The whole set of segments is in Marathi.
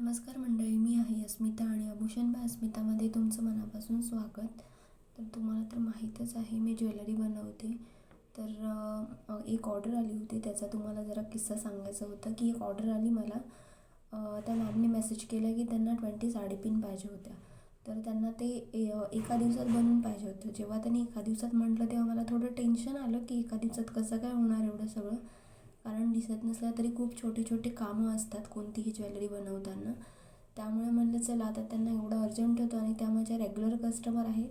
नमस्कार मंडळी मी आहे अस्मिता आणि आभूषण बाय अस्मितामध्ये तुमचं मनापासून स्वागत. तर तुम्हाला तर माहीतच आहे मी ज्वेलरी बनवते. तर एक ऑर्डर आली होती त्याचा तुम्हाला जरा किस्सा सांगायचा होता की एक ऑर्डर आली मला. त्या मॅमने मेसेज केला की त्यांना ट्वेंटी साडीपिन पाहिजे होत्या. तर त्यांना ते ए एका दिवसात बनवून पाहिजे होतं. जेव्हा त्यांनी एका दिवसात म्हटलं तेव्हा मला थोडं टेन्शन आलं की एका दिवसात कसं काय होणार एवढं सगळं. कारण दिसत नसल्या तरी खूप छोटे छोटे कामं असतात कोणतीही ज्वेलरी बनवताना. त्यामुळे म्हणलं चला आता त्यांना एवढं अर्जंट होतं आणि त्या माझ्या रेग्युलर कस्टमर आहेत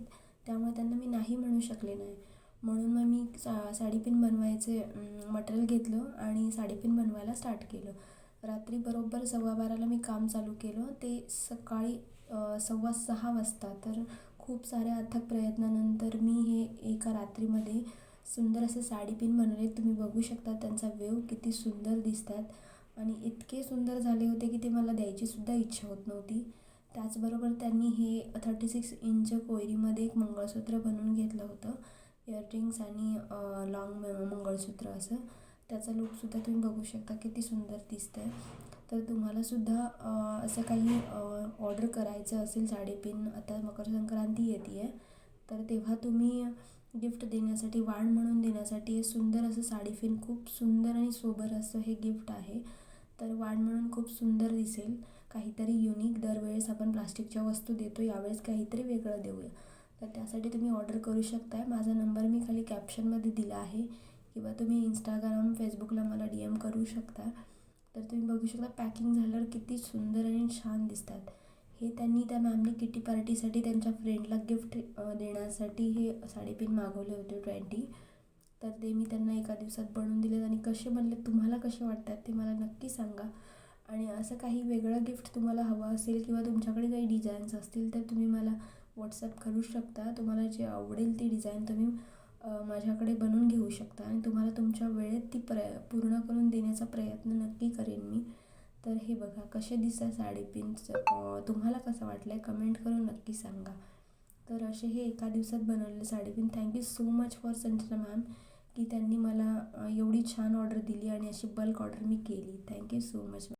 त्यामुळे त्यांना मी नाही म्हणू शकले नाही. म्हणून मग मी सा साडीपिन बनवायचे मटेरियल घेतलं आणि साडीपिन बनवायला स्टार्ट केलं. रात्री बरोबर सव्वा बाराला मी काम चालू केलं. ते सकाळी सव्वा सहा वाजता. तर खूप साऱ्या अथक प्रयत्नानंतर मी हे एका रात्रीमध्ये सुंदर असं साडी पिन बनवले. तुम्ही बघू शकता त्यांचा वेव किती सुंदर दिसतात. आणि इतके सुंदर झाले होते की ते मला द्यायचीसुद्धा इच्छा होत नव्हती. त्याचबरोबर त्यांनी हे थर्टी सिक्स इंच कोयरीमध्ये एक मंगळसूत्र बनवून घेतलं होतं. इयररिंग्स आणि लाँग मंगळसूत्र असं. त्याचा लुकसुद्धा तुम्ही बघू शकता किती सुंदर दिसतं आहे तर तुम्हालासुद्धा असं काही ऑर्डर करायचं असेल साडेपिन आता मकर संक्रांती येते आहे तर तेव्हा तुम्ही गिफ्ट देण्यासाठी वाण म्हणून देण्यासाठी हे सुंदर असं साडीफिन खूप सुंदर आणि सोबर असं हे गिफ्ट आहे. तर वाण म्हणून खूप सुंदर दिसेल. काहीतरी युनिक दरवेळेस आपण प्लास्टिकच्या वस्तू देतो यावेळेस काहीतरी वेगळं देऊया. तर त्यासाठी तुम्ही ऑर्डर करू शकताय. माझा नंबर मी खाली कॅप्शनमध्ये दिला आहे. किंवा तुम्ही इंस्टाग्राम फेसबुकला मला डी एम करू शकता. तर तुम्ही बघू शकता पॅकिंग झाल्यावर किती सुंदर आणि छान दिसतात. हे त्यांनी त्या मॅमने किटी पार्टीसाठी त्यांच्या फ्रेंडला गिफ्ट देण्यासाठी हे साडीपिन मागवले होते ट्वेंटी तर ते मी त्यांना एका दिवसात बनवून दिले आणि कसे बनले तुम्हाला कसे वाटतात ते मला नक्की सांगा. आणि असं काही वेगळं गिफ्ट तुम्हाला हवं असेल किंवा तुमच्याकडे काही डिझाईन्स असतील तर तुम्ही मला व्हॉट्सअप करू शकता. तुम्हाला जे आवडेल ती डिझाईन तुम्ही माझ्याकडे बनवून घेऊ शकता. आणि तुम्हाला तुमच्या वेळेत ती प्रय पूर्ण करून देण्याचा प्रयत्न नक्की करेन मी. तर हे बघा कसे दिसतात साडीपिनचं तुम्हाला कसं वाटलं आहे कमेंट करून नक्की सांगा. तर असे हे एका दिवसात बनवलेले साडेपिन thank you so much for Sanjana ma'am की त्यांनी मला एवढी छान ऑर्डर दिली आणि अशी बल्क ऑर्डर मी केली. Thank you so much